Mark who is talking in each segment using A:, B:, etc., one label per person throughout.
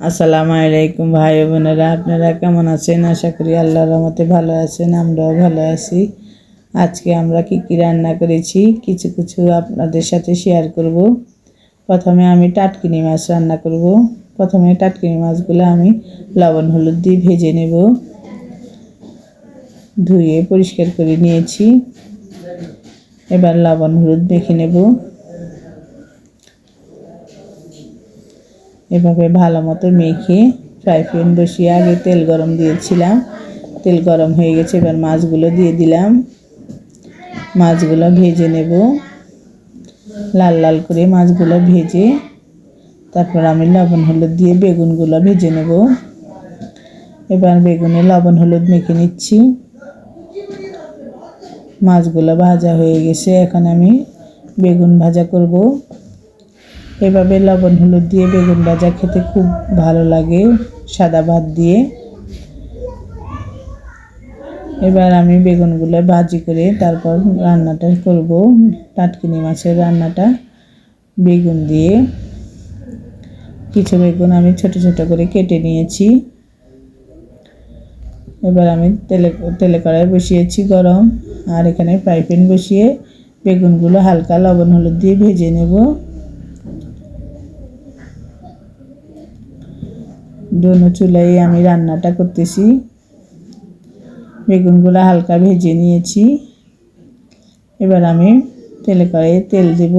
A: আসসালামু আলাইকুম ভাই বোনেরা, আপনারা কেমন আছেন? আশা করি আল্লাহর রহমতে ভালো আছেন, আমরাও ভালো আছি। আজকে আমরা কি কি রান্না করেছি, কিছু কিছু আপনাদের সাথে শেয়ার করব। প্রথমে আমি টাটকিনি মাছ রান্না করব। প্রথমে টাটকিনি মাছগুলো আমি লবণ, হলুদ দিয়ে ভেজে নেব। ধুয়ে পরিষ্কার করে নিয়েছি। এবার লবণ, হলুদ মেখে নেব। এভাবে ভালো মতো মেখে ফ্রাই প্যান বসিয়ে আগে তেল গরম দিয়েছিলাম। তেল গরম হয়ে গেছে, এবার মাছগুলো দিয়ে দিলাম। মাছগুলো ভেজে নেব। লাল লাল করে মাছগুলো ভেজে তারপর আমি লবণ হলুদ দিয়ে বেগুনগুলো ভেজে নেব। এবার বেগুনে লবণ হলুদ মেখে নিচ্ছি। মাছগুলো ভাজা হয়ে গেছে, এখন আমি বেগুন ভাজা করব। এভাবে লবণ, হলুদ দিয়ে বেগুন ভাজা খেতে খুব ভালো লাগে, সাদা ভাত দিয়ে। এবার আমি বেগুনগুলো ভাজি করে তারপর রান্নাটা করব, টাটকিনি মাছের রান্নাটা বেগুন দিয়ে। কিছু বেগুন আমি ছোট ছোট করে কেটে নিয়েছি। এবার আমি তেলে তেলে কড়াই বসিয়েছি গরম, আর এখানে ফ্রাই প্যান বসিয়ে বেগুনগুলো হালকা লবণ, হলুদ দিয়ে ভেজে নেব। দোনো চুলাই আমি রান্নাটা করতেছি। বেগুনগুলো হালকা ভেজে নিয়েছি। এবার আমি তেলে কড়াইয়ে তেল দেব।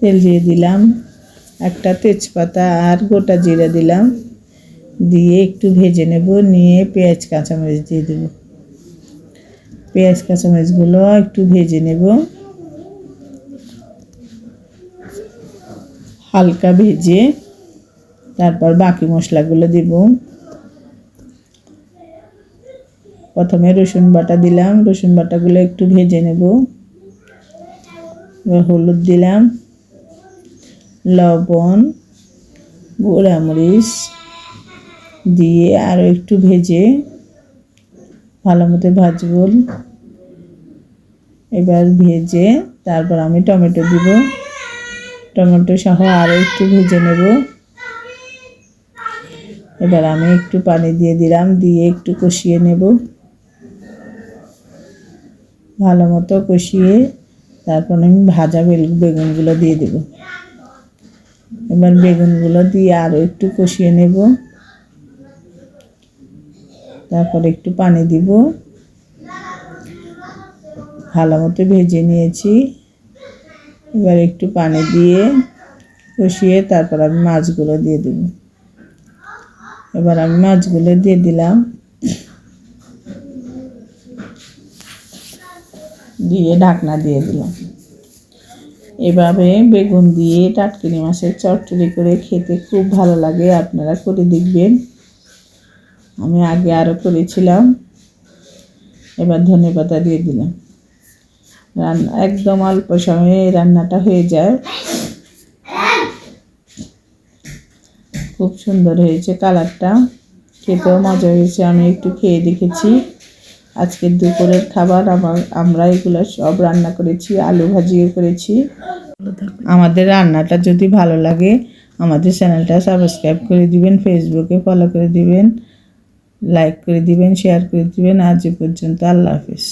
A: তেল দিয়ে দিলাম একটা তেজপাতা আর গোটা জিরা দিলাম। দিয়ে একটু ভেজে নেব, নিয়ে পেঁয়াজ, কাঁচামরিচ দিয়ে দেব। পেঁয়াজ, কাঁচামরিচগুলো একটু ভেজে নেব। হালকা ভেজে তারপর বাকি মশলাগুলো দিব। প্রথমে রসুন বাটা দিলাম, রসুন বাটাগুলো একটু ভেজে নেব। হলুদ দিলাম, লবণ গোড়ামরিচ দিয়ে আরও একটু ভেজে ভালো মতো ভাজব। এবার ভেজে তারপর আমি টমেটো দিব। টমেটো সহ আরও একটু ভেজে নেব। এবার আমি একটু পানি দিয়ে দিলাম, দিয়ে একটু কষিয়ে নেব। ভালো মতো কষিয়ে তারপর আমি ভাজা বেগুনগুলো দিয়ে দেব। এবার বেগুনগুলো দিয়ে আরও একটু কষিয়ে নেব। তারপর একটু পানি দিব। ভালো মতো ভেজে নিয়েছি। এবার একটু পানি দিয়ে কষিয়ে তারপর আমি মাছগুলো দিয়ে দেব। এবার আমি মাছগুলো দিয়ে দিলাম। দিয়ে ঢাকনা দিয়ে দিলাম। এভাবে বেগুন দিয়ে টাটকিনি মাছের চটচড়ি করে খেতে খুব ভালো লাগে, আপনারা করে দেখবেন। আমি আগে আরও করেছিলাম, এবার ধনে পাতা দিয়ে দিলাম। রান্না একদম অল্প সময়ে রান্নাটা হয়ে যায়। খুব সুন্দর হয়েছে কালারটা। খেতেও মজা হয়েছে, আমি একটু খেয়ে দেখেছি। আজকের দুপুরের খাবার আমার, আমরা এগুলো সব রান্না করেছি, আলু ভাজিও করেছি। আমাদের রান্নাটা যদি ভালো লাগে, আমাদের চ্যানেলটা সাবস্ক্রাইব করে দিবেন ফেসবুকে ফলো করে দিবেন লাইক করে দিবেন শেয়ার করে দিবেন। আজ পর্যন্ত আল্লাহ হাফিজ।